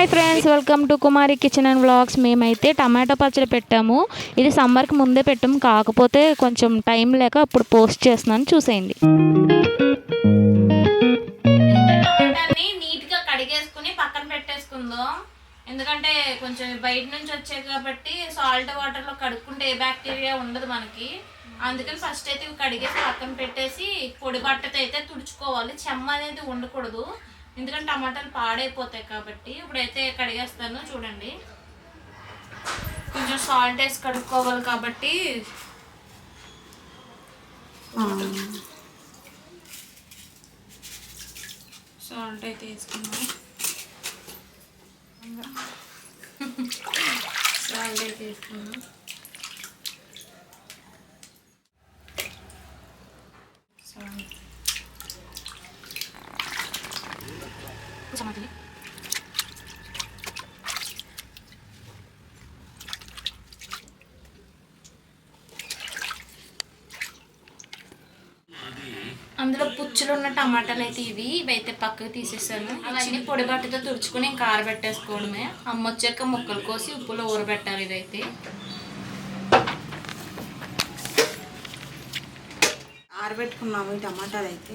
Hi friends welcome to Kumari kitchen and vlogs మేమైతే tomato పచ్చడి పెట్టాము. ఇది సమ్మర్కి ముందే పెట్టాము. కాకపోతే కొంచెం టైం లేక అప్పుడు పోస్ట్ చేస్తున్నాను. చూసేయండి. నీట్గా కడిగేసుకుని పక్కన పెట్టేసుకుందాం. ఎందుకంటే కొంచెం బయట నుంచి వచ్చాయి కాబట్టి సాల్ట్ వాటర్లో కడుక్కుంటే ఏ బ్యాక్టీరియా ఉండదు మనకి. అందుకని ఫస్ట్ అయితే కడిగేసి పక్కన పెట్టేసి పొడి బట్టతో అయితే తుడుచుకోవాలి. చెమ్మ అనేది ఉండకూడదు. ఎందుకంటే టమాటాలు పాడైపోతాయి కాబట్టి ఇప్పుడైతే కడిగేస్తాను చూడండి. కొంచెం సాల్ట్ వేసి కడుక్కోవాలి కాబట్టి. సాల్ట్ అయితే వేసుకున్నాం సాల్ట్ అయితే వేసుకున్నాం పుచ్చులు ఉన్న టమాటాలు అయితే ఇవి. ఇవైతే పక్కకు తీసేసాను. అవన్నీ పొడి బట్టతో తుడుచుకుని ఇంకా ఆరబెట్టేసుకోవడమే. అమ్మ వచ్చాక ముక్కలు కోసి ఉప్పులో ఊరబెట్టాలి ఇదైతే ఆరబెట్టుకున్నాము ఈ టమాటాలు అయితే.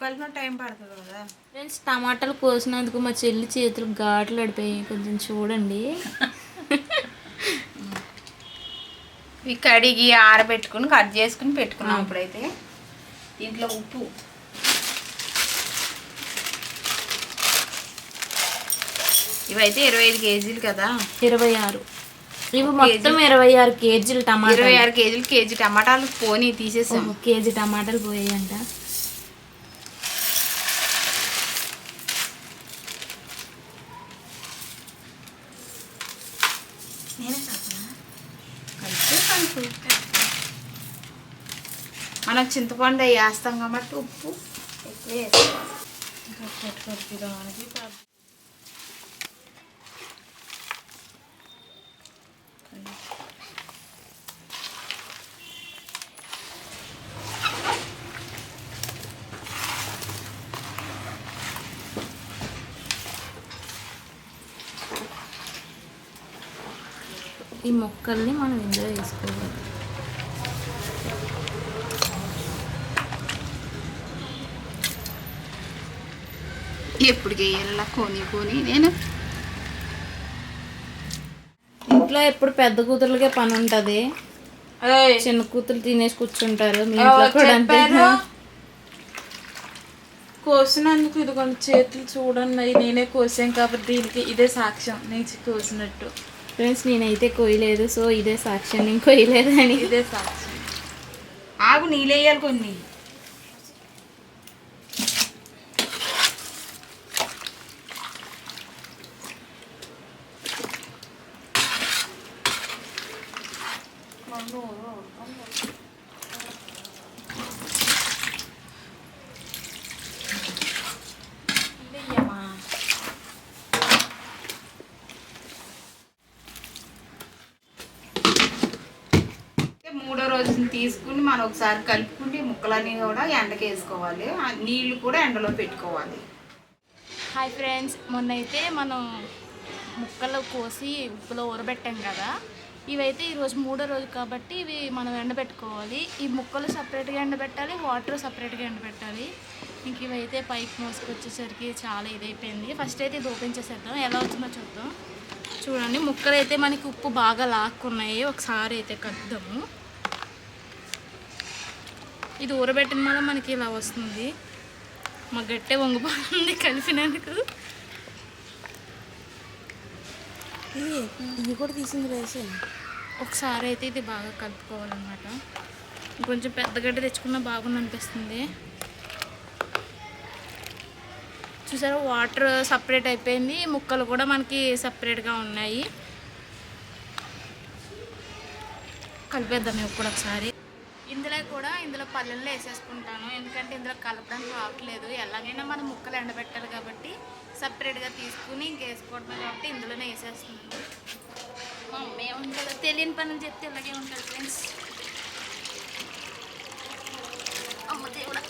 కలిపిన టైం పడుతుంది కదా. ఫ్రెండ్స్ టమాటాలు కోసినందుకు మా చెల్లి చేతులు ఘాట్లు పడిపోయాయి. కొంచెం చూడండి. ఇవి కడిగి ఆరబెట్టుకుని కట్ చేసుకుని పెట్టుకున్నాం ఇప్పుడైతే. దీంట్లో ఉప్పు. ఇవైతే ఇరవై ఐదు కేజీలు కదా. ఇరవై ఆరు. ఇవి మొత్తం ఇరవై ఆరు కేజీలు టమాటా ఇరవై ఆరు కేజీలు కేజీ టమాటాలు పోనీ తీసేసాం. కేజీ టమాటాలు పోయాయంట. నేనే మనం చింతపండు అవి వేస్తాం కాబట్టి ఉప్పు ఎక్కువ వేస్తాం. ఇంకా ఈ మొక్కల్ని మనం ఇందులో వేసుకోవాలి. ఎప్పుడు వేయాల కొని కొని నేను ఇంట్లో ఎప్పుడు పెద్ద కూతురులకే పని ఉంటది. చిన్న కూతురు తినేసి కూర్చుంటారు. మీ ఇంట్లో కూడా అంతే. కోసినందుకు ఇదిగోండి చేతులు చూడండి నేనే కోసాను కాబట్టి దీనికి ఇదే సాక్ష్యం. నేను కోసినట్టు. ఫ్రెండ్స్ నేనైతే కొయ్యలేదు సో ఇదే సాక్ష్యం. నేను కొయ్యలేదని. ఇదే సాక్ష్యం. ఆగు నీళ్ళేయాలి కొన్ని అయితే మూడో రోజుని తీసుకుని మనం ఒకసారి కలుపుకుంటే ముక్కలన్నీ కూడా ఎండకి వేసుకోవాలి. ఆ కూడా ఎండలో పెట్టుకోవాలి. హాయ్ ఫ్రెండ్స్ మొన్న అయితే మనం ముక్కలు కోసి ఉప్పులో ఊరబెట్టాం కదా. ఇవైతే ఈరోజు మూడో రోజు కాబట్టి ఇవి మనం ఎండబెట్టుకోవాలి ఈ ముక్కలు సపరేట్గా ఎండబెట్టాలి వాటర్ సపరేట్గా ఎండబెట్టాలి ఇంక ఇవైతే పైకి మోసుకొచ్చేసరికి చాలా ఇదైపోయింది. ఫస్ట్ అయితే ఇది ఓపెన్ చేసేద్దాం. ఎలా వచ్చిందో చూద్దాం. చూడండి ముక్కలు అయితే మనకి ఉప్పు బాగా లాక్కున్నాయి. ఒకసారి అయితే కద్దాము ఇది ఊరబెట్టిన వల్ల మనకి ఇలా వస్తుంది. మా గట్టె వంగిపోతుంది కలిపినందుకు. ఇది కూడా తీసింది వేసే ఒకసారి అయితే ఇది బాగా కలుపుకోవాలన్నమాట. కొంచెం పెద్ద గడ్డ తెచ్చుకున్నా బాగుంది అనిపిస్తుంది. చూసారా వాటర్ సపరేట్ అయిపోయింది. ముక్కలు కూడా మనకి సపరేట్గా ఉన్నాయి. కలిపేద్దాం ఇవి కూడా ఒకసారి. ఇందులో కూడా ఇందులో పల్లెల్లో వేసేసుకుంటాను. ఎందుకంటే ఇందులో కలపడానికి రావట్లేదు. ఎలాగైనా మనం ముక్కలు ఎండబెట్టాలి కాబట్టి సపరేట్గా తీసుకుని ఇంక కాబట్టి ఇందులోనే వేసేస్తున్నాను. మా అమ్మ ఏముంటుందో తెలియని పనులు చెప్తే ఇలాగే ఉంటుంది ఫ్రెండ్స్ వేసేకుందిగా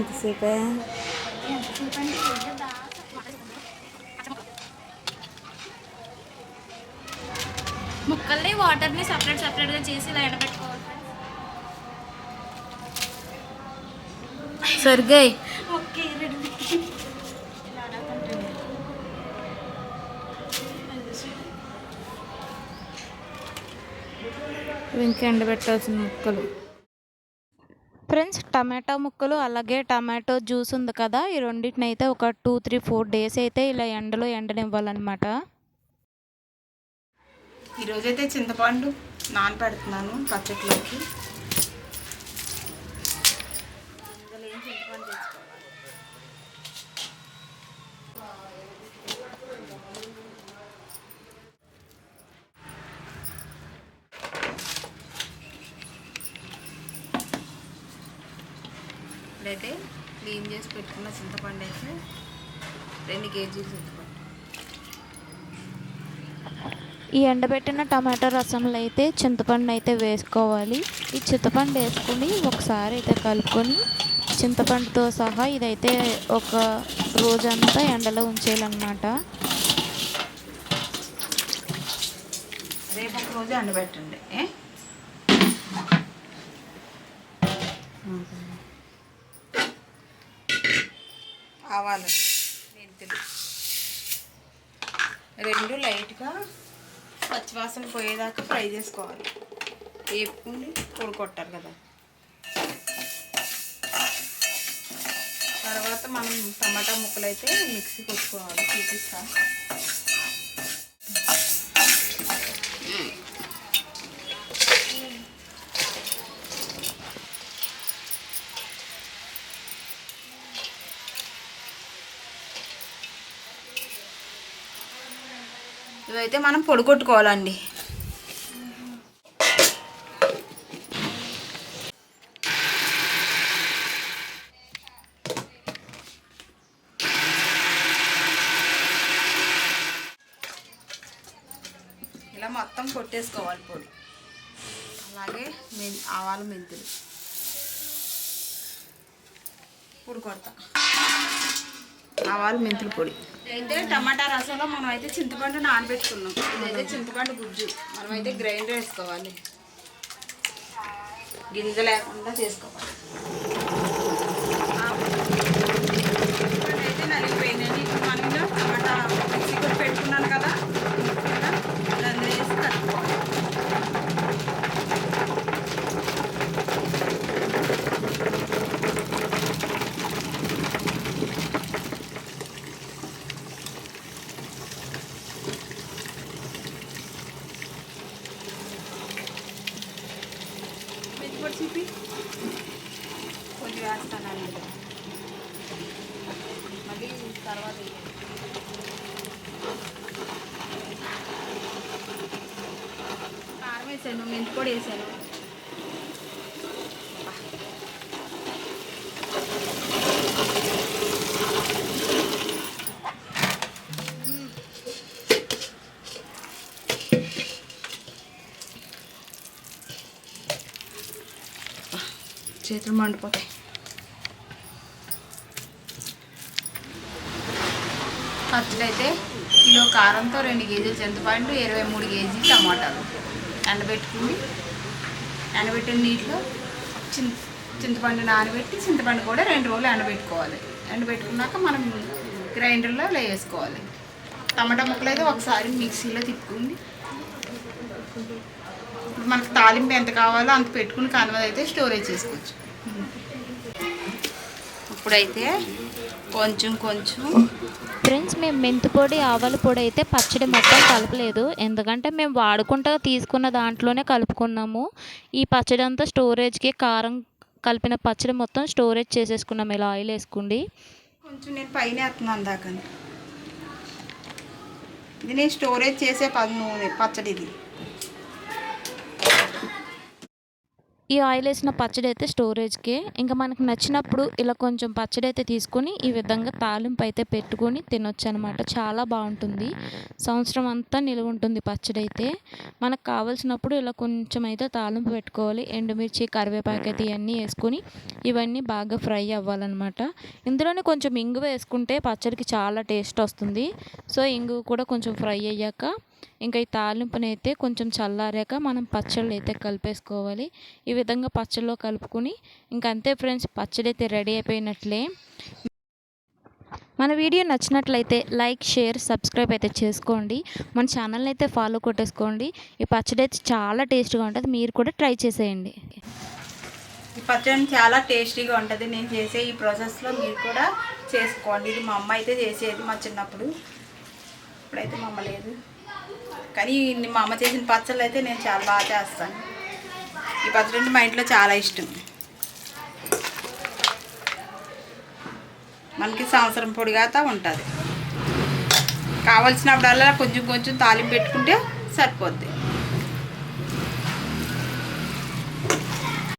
ఎంతసేపే ముక్కల్ని వాటర్ని సపరేట్ సపరేట్గా చేసి ఇలా ఎండబెట్టుకోవాలి ఓకే రెడీ. ఇంకా ఎండబెట్టాల్సిన ముక్కలు. ఫ్రెండ్స్ టమాటో ముక్కలు అలాగే టమాటో జ్యూస్ ఉంది కదా ఈ రెండింటిని అయితే ఒక టూ త్రీ ఫోర్ డేస్ అయితే ఇలా ఎండలో ఎండనివ్వాలన్నమాట. ఈరోజైతే చింతపండు నానబెడుతున్నాను పచ్చట్లోకి ఇందులో ఏం చింతపండు తెచ్చుకోవాలి ఇప్పుడైతే క్లీన్ చేసి పెట్టుకున్న అయితే రెండు కేజీలు చింతపండు ఈ ఎండబెట్టిన టమాటో రసంలో అయితే చింతపండు అయితే వేసుకోవాలి. ఈ చింతపండు వేసుకుని ఒకసారి అయితే కలుపుకొని చింతపండుతో సహా ఇదైతే ఒక రోజంతా ఎండలో ఉంచేయాలన్నమాట. రేపు ఒక రోజు ఎండబెట్టండి ఏ? ఆవాలు మెంతులు రెండు లైట్గా పచ్చివాసన పోయేదాకా ఫ్రై చేసుకోవాలి. వేపుకుని పొడి కదా. తర్వాత మనం టమాటా ముక్కలు అయితే మిక్సీ కొట్టుకోవాలి. చూపిస్తాను అయితే మనం పొడి కొట్టుకోవాలండి ఇలా మొత్తం కొట్టేసుకోవాలి పొడి. అలాగే మెన్ ఆవాలు మెంతులు. పొడి కొడతా. ఆవాలు మెంతులు పొడి. అయితే టమాటా రసంలో మనం అయితే చింతపండు నానబెట్టుకున్నాం. ఇదైతే చింతపండు గుజ్జు. మనం అయితే గ్రైండర్ వేసుకోవాలి. గింజ లేకుండా చేసుకోవాలి. చింతపండు అయితే నలిగిపోయిందండి. ఇప్పుడు మనం టమాటా మిక్సీ కూడా పెట్టుకున్నాను కదా అందులో వేసి కలుపుకోవాలి మెత్తిపొడి చూపి కొంచెం వేస్తాను అందులో మళ్ళీ తర్వాత వేయాలి. కారం వేసాను మెంతి పొడి వేసాను. చేతులు మండిపోతాయి. ఖర్చులు అయితే కిలో కారంతో రెండు కేజీలు చింతపండు ఇరవై మూడు కేజీలు టమాటాలు. ఎండబెట్టుకుని ఎండబెట్టిన నీటిలో చింత చింతపండు నానబెట్టి చింతపండు కూడా రెండు రోజులు ఎండబెట్టుకోవాలి. ఎండబెట్టుకున్నాక మనం గ్రైండర్లో వేసుకోవాలి. టమాటా ముక్కలు అయితే ఒకసారి మిక్సీలో తిప్పుకుని ఇప్పుడు మనకు తాలింపు ఎంత కావాలో అంత పెట్టుకుని కనుమది అయితే స్టోరేజ్ చేసుకోవచ్చు. ఇప్పుడైతే కొంచెం కొంచెం ఫ్రెండ్స్ మేము మెంతి పొడి ఆవాల పొడి అయితే పచ్చడి మొత్తం కలపలేదు. ఎందుకంటే మేము వాడుకుంటా తీసుకున్న దాంట్లోనే కలుపుకున్నాము. ఈ పచ్చడి అంతా స్టోరేజ్కి కారం కలిపిన పచ్చడి మొత్తం స్టోరేజ్ చేసేసుకున్నాము ఇలా ఆయిల్ వేసుకోండి. కొంచెం నేను పైన వేస్తున్నాను దాకా. ఇది నేను స్టోరేజ్ చేసే పది నూనె పచ్చడి ఇది ఈ ఆయిల్ వేసిన పచ్చడి అయితే స్టోరేజ్కే. ఇంకా మనకు నచ్చినప్పుడు ఇలా కొంచెం పచ్చడి అయితే తీసుకొని ఈ విధంగా తాలింపు అయితే పెట్టుకొని తినొచ్చు అనమాట చాలా బాగుంటుంది. సంవత్సరం అంతా నిలువ ఉంటుంది పచ్చడి అయితే. మనకు కావాల్సినప్పుడు ఇలా కొంచెం అయితే తాలింపు పెట్టుకోవాలి. ఎండుమిర్చి కరివేపాకు అయితే ఇవన్నీ వేసుకొని ఇవన్నీ బాగా ఫ్రై అవ్వాలన్నమాట ఇందులోనే కొంచెం ఇంగు వేసుకుంటే పచ్చడికి చాలా టేస్ట్ వస్తుంది. సో ఇంగు కూడా కొంచెం ఫ్రై అయ్యాక ఇంకా ఈ తాలింపునైతే కొంచెం చల్లారాక మనం పచ్చళ్ళు అయితే కలిపేసుకోవాలి. ఈ విధంగా పచ్చళ్ళు కలుపుకొని ఇంకా అంతే ఫ్రెండ్స్ పచ్చడి అయితే రెడీ అయిపోయినట్లే. మన వీడియో నచ్చినట్లయితే లైక్ షేర్ సబ్స్క్రైబ్ అయితే చేసుకోండి. మన ఛానల్ని అయితే ఫాలో కొట్టేసుకోండి. ఈ పచ్చడి అయితే చాలా టేస్ట్గా ఉంటుంది. మీరు కూడా ట్రై చేసేయండి. ఈ పచ్చడి చాలా టేస్టీగా ఉంటుంది. నేను చేసే ఈ ప్రాసెస్లో మీరు కూడా చేసుకోండి. ఇది మా అమ్మ అయితే చేసేది మా చిన్నప్పుడు. ఇప్పుడైతే మా అమ్మ లేదు. కానీ మా అమ్మ చేసిన పచ్చళ్ళు అయితే నేను చాలా బాగా చేస్తాను. ఈ పచ్చడి అంటే మా ఇంట్లో చాలా ఇష్టం. మనకి సంవత్సరం పొడిగాతా ఉంటుంది. కావలసినప్పుడల్లా కొంచెం కొంచెం తాలింపు పెట్టుకుంటే సరిపోద్ది.